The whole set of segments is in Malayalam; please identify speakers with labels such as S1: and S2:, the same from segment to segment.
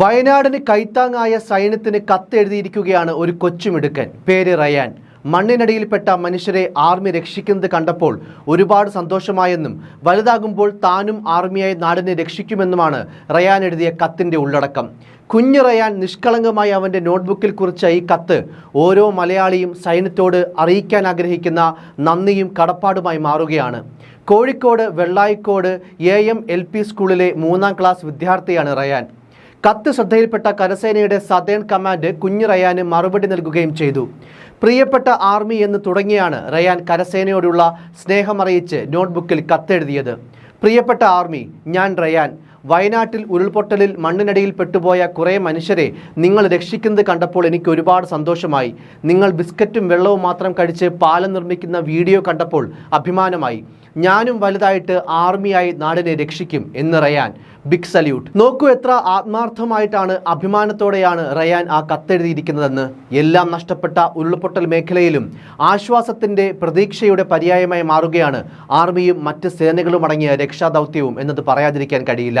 S1: വയനാടിന് കൈത്താങ്ങായ സൈന്യത്തിന് കത്തെഴുതിയിരിക്കുകയാണ് ഒരു കൊച്ചുമിടുക്കൻ. പേര് റയാൻ. മണ്ണിനടിയിൽപ്പെട്ട മനുഷ്യരെ ആർമി രക്ഷിക്കുന്നത് കണ്ടപ്പോൾ ഒരുപാട് സന്തോഷമായെന്നും വലുതാകുമ്പോൾ താനും ആർമിയായി നാടിനെ രക്ഷിക്കുമെന്നുമാണ് റയാൻ എഴുതിയ കത്തിന്റെ ഉള്ളടക്കം. കുഞ്ഞു റയാൻ നിഷ്കളങ്കമായി അവന്റെ നോട്ട്ബുക്കിൽ കുറിച്ച ഈ കത്ത് ഓരോ മലയാളിയും സൈന്യത്തോട് അറിയിക്കാൻ ആഗ്രഹിക്കുന്ന നന്ദിയും കടപ്പാടുമായി മാറുകയാണ്. Kozhikode Vellayikode A M L P സ്കൂളിലെ മൂന്നാം ക്ലാസ് വിദ്യാർത്ഥിയാണ് റയാൻ. കത്ത് ശ്രദ്ധയിൽപ്പെട്ട കരസേനയുടെ സതേൺ കമാൻഡ് കുഞ്ഞു റയാന് മറുപടി നൽകുകയും ചെയ്തു. പ്രിയപ്പെട്ട ആർമി എന്ന് തുടങ്ങിയാണ് റയാൻ കരസേനയോടുള്ള സ്നേഹമറിയിച്ച് നോട്ട്ബുക്കിൽ കത്തെഴുതിയത്. പ്രിയപ്പെട്ട ആർമി ഞാൻ റയാൻ. വയനാട്ടിൽ ഉരുൾപൊട്ടലിൽ മണ്ണിനടിയിൽ പെട്ടുപോയ കുറേ മനുഷ്യരെ നിങ്ങൾ രക്ഷിക്കുന്നത് കണ്ടപ്പോൾ എനിക്ക് ഒരുപാട് സന്തോഷമായി. നിങ്ങൾ ബിസ്ക്കറ്റും വെള്ളവും മാത്രം കഴിച്ച് പാലം നിർമ്മിക്കുന്ന വീഡിയോ കണ്ടപ്പോൾ അഭിമാനമായി. ഞാനും വലുതായിട്ട് ആർമിയായി നാടിനെ രക്ഷിക്കും എന്ന് റയാൻ. Big salute. നോക്കൂ എത്ര ആത്മാർത്ഥമായിട്ടാണ് അഭിമാനത്തോടെയാണ് റയാൻ ആ കത്തെഴുതിയിരിക്കുന്നതെന്ന്. എല്ലാം നഷ്ടപ്പെട്ട ഉരുൾപൊട്ടൽ മേഖലയിലും ആശ്വാസത്തിന്റെ പ്രതീക്ഷയുടെ പര്യായമായി മാറുകയാണ് ആർമിയും മറ്റ് സേനകളും അടങ്ങിയ രക്ഷാദൗത്യവും എന്നത് പറയാതിരിക്കാൻ കഴിയില്ല.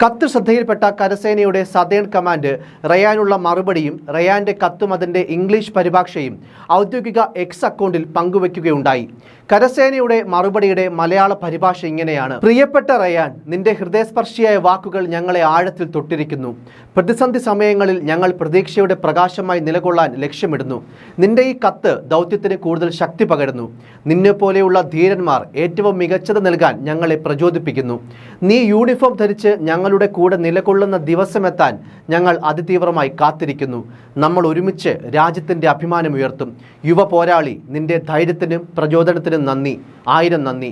S1: കത്ത് ശ്രദ്ധയിൽപ്പെട്ട കരസേനയുടെ സതേൺ കമാൻഡ് റയാനുള്ള മറുപടിയും റയാന്റെ കത്തും അതിന്റെ ഇംഗ്ലീഷ് പരിഭാഷയും ഔദ്യോഗിക എക്സ് അക്കൗണ്ടിൽ പങ്കുവയ്ക്കുകയുണ്ടായി കരസേനയുടെ മറുപടിയുടെ മലയാള പരിഭാഷ ഇങ്ങനെയാണ്. പ്രിയപ്പെട്ട റയാൻ നിന്റെ ഹൃദയസ്പർശിയായ വാക്കുകൾ ഞങ്ങളെ ആഴത്തിൽ തൊട്ടിരിക്കുന്നു. പ്രതിസന്ധി സമയങ്ങളിൽ ഞങ്ങൾ പ്രതീക്ഷയുടെ പ്രകാശമായി നിലകൊള്ളാൻ ലക്ഷ്യമിടുന്നു. നിന്റെ ഈ കത്ത് ദൗത്യത്തിന് കൂടുതൽ ശക്തി പകരുന്നു. നിന്നെ പോലെയുള്ള ധീരന്മാർ ഏറ്റവും മികച്ചത് നൽകാൻ ഞങ്ങളെ പ്രചോദിപ്പിക്കുന്നു. നീ യൂണിഫോം ധരിച്ച് ഞങ്ങളുടെ കൂടെ നിലകൊള്ളുന്ന ദിവസമെത്താൻ ഞങ്ങൾ അതിതീവ്രമായി കാത്തിരിക്കുന്നു. നമ്മൾ ഒരുമിച്ച് രാജ്യത്തിന്റെ അഭിമാനം ഉയർത്തും. യുവ പോരാളി നിന്റെ ധൈര്യത്തിനും പ്രചോദനത്തിനും നന്ദി. ആയിരം നന്ദി.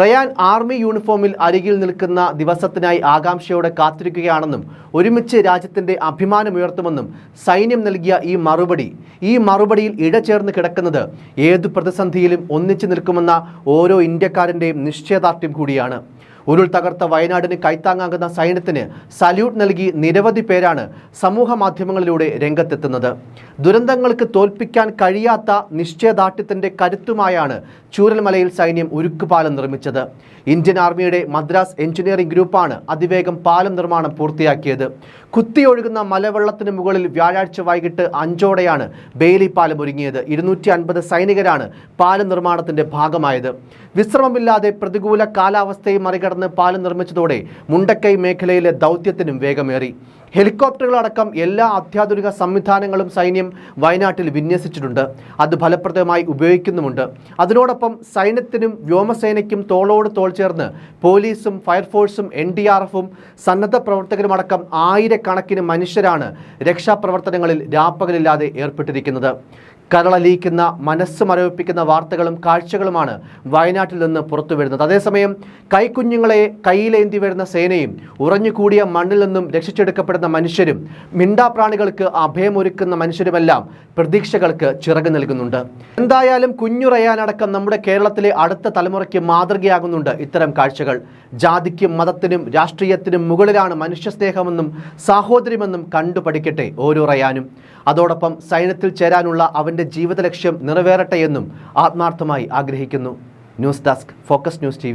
S1: റയാൻ ആർമി യൂണിഫോമിൽ അരികിൽ നിൽക്കുന്ന ദിവസത്തിനായി ആകാംക്ഷയോടെ കാത്തിരിക്കുകയാണെന്നും ഒരുമിച്ച് രാജ്യത്തിന്റെ അഭിമാനമുയർത്തുമെന്നും സൈന്യം നൽകിയ ഈ മറുപടി ഈ മറുപടിയിൽ ഇടചേർന്ന് കിടക്കുന്നത് ഏതു പ്രതിസന്ധിയിലും ഒന്നിച്ചു നിൽക്കുമെന്ന ഓരോ ഇന്ത്യക്കാരന്റെയും നിശ്ചയദാർഢ്യം കൂടിയാണ്. ഉരുൾ തകർത്ത വയനാടിന് കൈത്താങ്ങാകുന്ന സൈന്യത്തിന് സല്യൂട്ട് നൽകി നിരവധി പേരാണ് സമൂഹ മാധ്യമങ്ങളിലൂടെ രംഗത്തെത്തുന്നത്. ദുരന്തങ്ങൾക്ക് തോൽപ്പിക്കാൻ കഴിയാത്ത നിശ്ചയദാർഢ്യത്തിന്റെ കരുത്തുമായാണ് ചൂരൽമലയിൽ സൈന്യം ഉരുക്കുപാലം നിർമ്മിച്ചത്. ഇന്ത്യൻ ആർമിയുടെ മദ്രാസ് എഞ്ചിനീയറിംഗ് ഗ്രൂപ്പാണ് അതിവേഗം പാലം നിർമ്മാണം പൂർത്തിയാക്കിയത്. കുത്തിയൊഴുകുന്ന മലവെള്ളത്തിന് മുകളിൽ വ്യാഴാഴ്ച വൈകിട്ട് അഞ്ചോടെയാണ് ബെയിലി പാലം ഒരുങ്ങിയത്. ഇരുന്നൂറ്റി അൻപത് സൈനികരാണ് പാലം നിർമ്മാണത്തിന്റെ ഭാഗമായത്. വിശ്രമമില്ലാതെ പ്രതികൂല കാലാവസ്ഥയെ മറികടന്ന് പാലം നിർമ്മിച്ചതോടെ മുണ്ടക്കൈ മേഖലയിലെ ദൗത്യത്തിനും വേഗമേറി. ഹെലികോപ്റ്ററുകളടക്കം എല്ലാ അത്യാധുനിക സംവിധാനങ്ങളും സൈന്യം വയനാട്ടിൽ വിന്യസിച്ചിട്ടുണ്ട്. അത് ഫലപ്രദമായി ഉപയോഗിക്കുന്നുമുണ്ട്. അതിനോടൊപ്പം സൈന്യത്തിനും വ്യോമസേനയ്ക്കും തോളോട് തോൾ ചേർന്ന് പോലീസും ഫയർഫോഴ്സും എൻ ഡി ആർ എഫും സന്നദ്ധ പ്രവർത്തകരുമടക്കം ആയിരക്കണക്കിന് മനുഷ്യരാണ് രക്ഷാപ്രവർത്തനങ്ങളിൽ രാപ്പകലില്ലാതെ ഏർപ്പെട്ടിരിക്കുന്നത്. കരളലിയിക്കുന്ന മനസ്സ് മരവിപ്പിക്കുന്ന വാർത്തകളും കാഴ്ചകളുമാണ് വയനാട്ടിൽ നിന്ന് പുറത്തു വരുന്നത് അതേസമയം കൈക്കുഞ്ഞുങ്ങളെ കയ്യിലേന്തി വരുന്ന സേനയും ഉറഞ്ഞുകൂടിയ മണ്ണിൽ നിന്നും രക്ഷിച്ചെടുക്കപ്പെടുന്ന മനുഷ്യരും മിണ്ടാപ്രാണികൾക്ക് അഭയമൊരുക്കുന്ന മനുഷ്യരുമെല്ലാം പ്രതീക്ഷകൾക്ക് ചിറക് നൽകുന്നുണ്ട്. എന്തായാലും കുഞ്ഞുറയാനടക്കം നമ്മുടെ കേരളത്തിലെ അടുത്ത തലമുറയ്ക്ക് മാതൃകയാകുന്നുണ്ട് ഇത്തരം കാഴ്ചകൾ. ജാതിക്കും മതത്തിനും രാഷ്ട്രീയത്തിനും മുകളിലാണ് മനുഷ്യസ്നേഹമെന്നും സാഹോദര്യമെന്നും കണ്ടു പഠിക്കട്ടെ ഓരോ റയാനും അതോടൊപ്പം സൈന്യത്തിൽ ചേരാനുള്ള അവന്റെ ജീവിത ലക്ഷ്യം നിറവേറട്ടെ എന്നും ആത്മാർത്ഥമായി ആഗ്രഹിക്കുന്നു. News desk focus news T